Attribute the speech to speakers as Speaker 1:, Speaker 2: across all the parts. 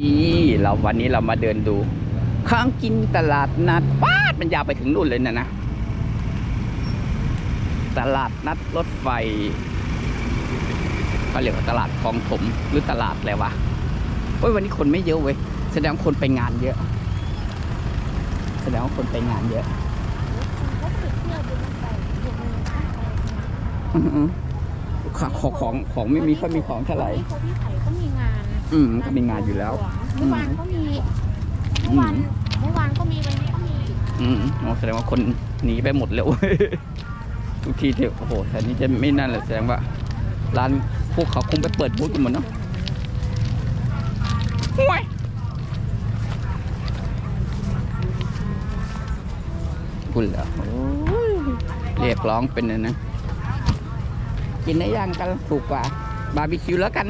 Speaker 1: อีเราวันนี้เรามาเดินดูข้างกินตลาดนัดป้าดมันยาวไปถึงนู่นเลยนะนะ ตลาดนัดรถไฟเขาเรียกว่าตลาดคลองถมหรือตลาดอะไรวะโอ้ยวันนี้คนไม่เยอะเว้ยแสดงคนไปงานเยอะ แสดงว่าคนไปงานเยอะของของของของไม่มีค่อยมีของเท่าไหร่ อืมก็มีงานอยู่แล้ว
Speaker 2: เมื่อวานก็มีเมื่อวานเมื่อวานก็มีวันนี้ก็มี
Speaker 1: อืมอ๋อแสดงว่าคนหนีไปหมดแล้วทุกทีเถอะโอ้โหแถวนี้จะไม่นั่นเลยแสดงว่า ร้านพวกเขาคงไปเปิดบูธกันหมดเนาะห่วยคุณเหรอโอ้ยเรียกร้องเป็นเลยนะกินได้ย่างกันถูกกว่า บาร์บีคิวแล้วกัน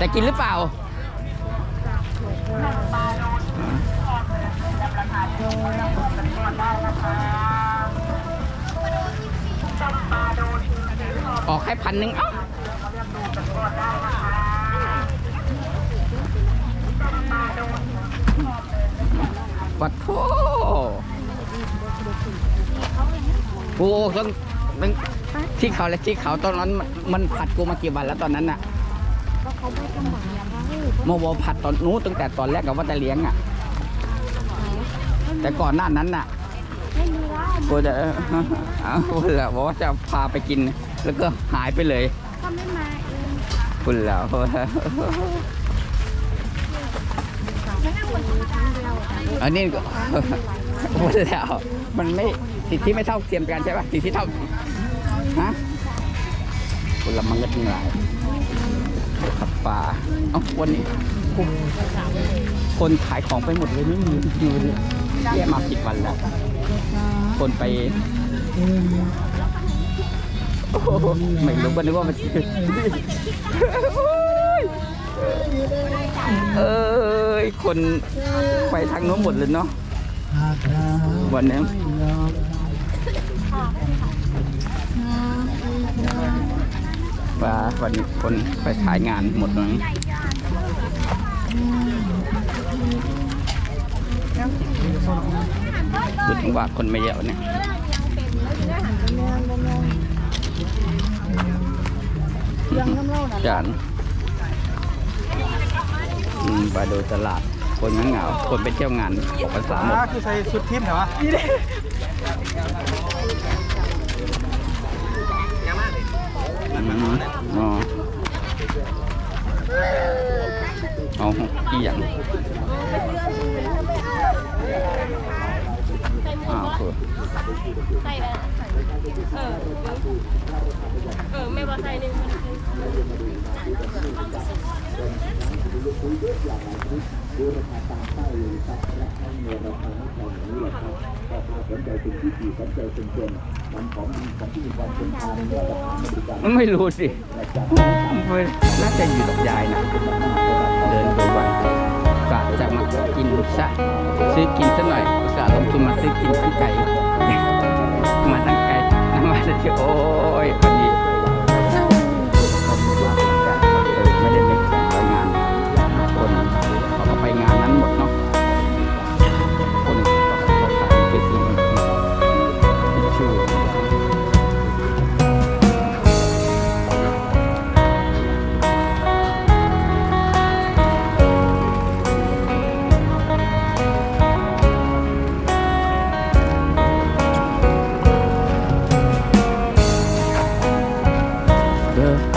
Speaker 1: จะกินหรือเปล่า ออกให้พันหนึ่งเอ้าปัดโทโอ้ต้องต้อง ที่เขาและที่เขาตอนนั้นมันผัดกูมากี่วันแล้วตอนนั้นน่ะ
Speaker 2: ก็เขาไม่สมัครแล้วเขา
Speaker 1: เมื่อวานผัดตอนนู้นตั้งแต่ตอนแรกกับว่าจะเลี้ยงอะ แต่ก่อนหน้านั้นน่ะ
Speaker 2: ไม่มีแล้ว
Speaker 1: กูจะเออเอาคุณเหรอบอกว่าจะพาไปกิน แล้วก็หายไปเลย
Speaker 2: ก็ไม่มาเอง
Speaker 1: คุณเหรอ
Speaker 2: ไม่ให้คนทำงาเดียว
Speaker 1: อันนี้ก็ พูดแล้วมันไม่สิทธิไม่เท่าเทียมกันใช่ป่ะสิทธิเท่า ฮะคุณละมังก็ทั้งหลายขับป่าเอ้าวันนี้คนคนขายของไปหมดเลยไม่มีอยู่เลยแย่มาผิดวันแล้ว คนไปโอ้โหไม่รู้ก็นึกว่ามันจืดเอ้ย คนไปทางโน้นหมดเลยเนาะวันนี้ ว่าวันนี้คนไปถ่ายงานหมดเลยดูถึงว่าคนไม่เยอะเนี่ยจานมไปดูตลาด คนเหงาคนไปเที่ยวงานออกภาษาหมด
Speaker 3: คือใส่ชุดทีมเหรอ วะ
Speaker 1: อันนั้นอ๋อเอากี่อย่างอ้าวคือ
Speaker 2: ใส่แล้วเออเออไม่ว่าใส่หนึ่งมันคือ
Speaker 1: ไม่รู้สิไม่น่าจะอยู่กับยายนะ เดินดูก่อนกะจะมากินซะซื้อกินซะหน่อยอุตส่าลงทุนมาซื้อกินตั้งไก่มาตั้งไก่น้ำมันจะโอ้ย เ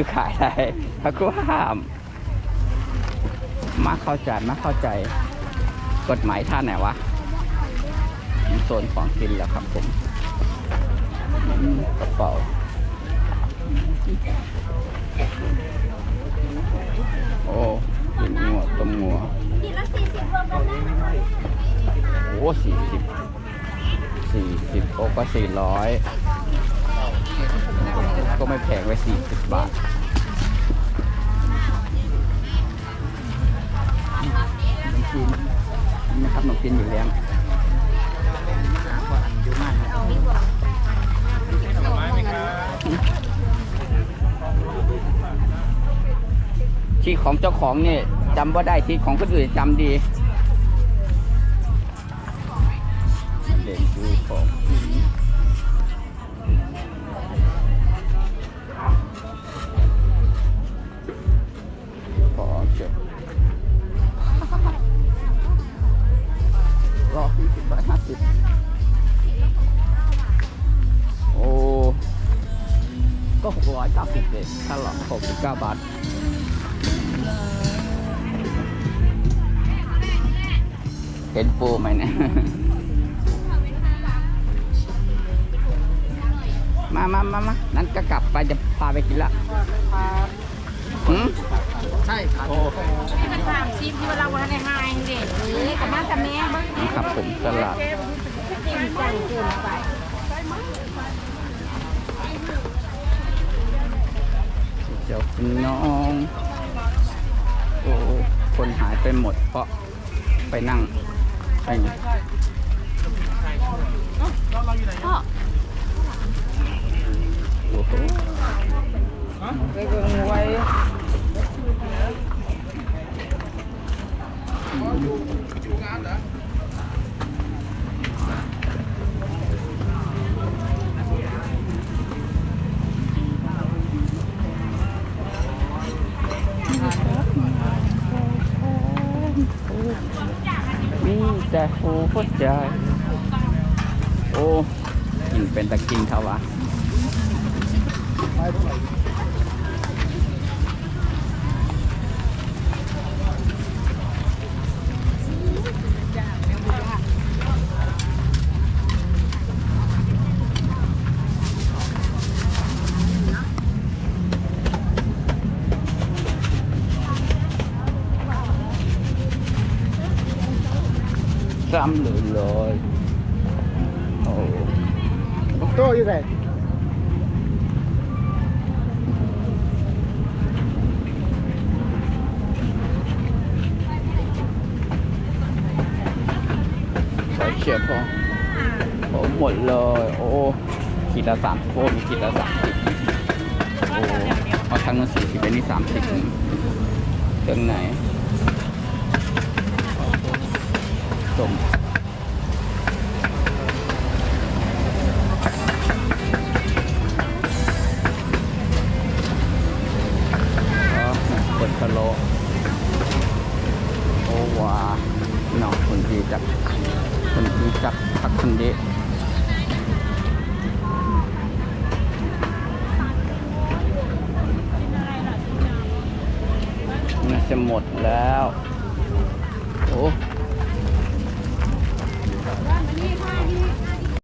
Speaker 1: คือขายอะไรเขาก็ห้าม มาเข้าใจมาเข้าใจ กฎหมายท่าไหนวะโซนของกินแล้วครับผมกระเป๋าโอ้กินงัวต้มงัวโอ้สี่สิบสี่สิบโอ้ก็สี่ร้อยก็ไม่แพงไว้สี่สิบบาท นะครับขนมจีนอยู่เลี้ยงที่ของเจ้าของเนี่ยจำว่าได้ที่ของคนอื่นจำดีเด็กดูของ สิบบาทห้าสิบโอ้ก็หกร้อยเก้าสิบเลยถ้าหลอกหกสิบเก้าบาทเห็นปูไหมเนี่ยมามามามานั้นก็กลับไปจะพาไปกินละหืม
Speaker 3: ใช่ครับ
Speaker 4: ให้มันถามซิที่เวลาวันในไฮเด็ดหรือกับมากับแม่เบิ้ง
Speaker 1: นะครับผมตลาด
Speaker 4: เกินไป
Speaker 1: เจ้าคุณน้องโอ้คนหายไปหมดเพราะไปนั่งไป
Speaker 2: พ่อ
Speaker 1: โอ้โห
Speaker 3: ไปเบิ่งไว้
Speaker 1: มีแต่หัว ใจโอ้ยิงเป็นตะกินเท่าวะ ซ้ำเลยเลยโอ้
Speaker 3: โตอยู่ไหน
Speaker 1: ใส่เชียร์พอโอ้หมดเลย โอ้ขีดละสามโอ้มีขีดละสามสิบโอ้เอาทั้งนั้นสี่สิบอันนี้สามสิบเครื่องไหน ส้มอ๋อกดพะโลโอ้ว้าน้องคนที่จักคนที่จักพักคนเดะน่าจะหมดแล้ว โอ้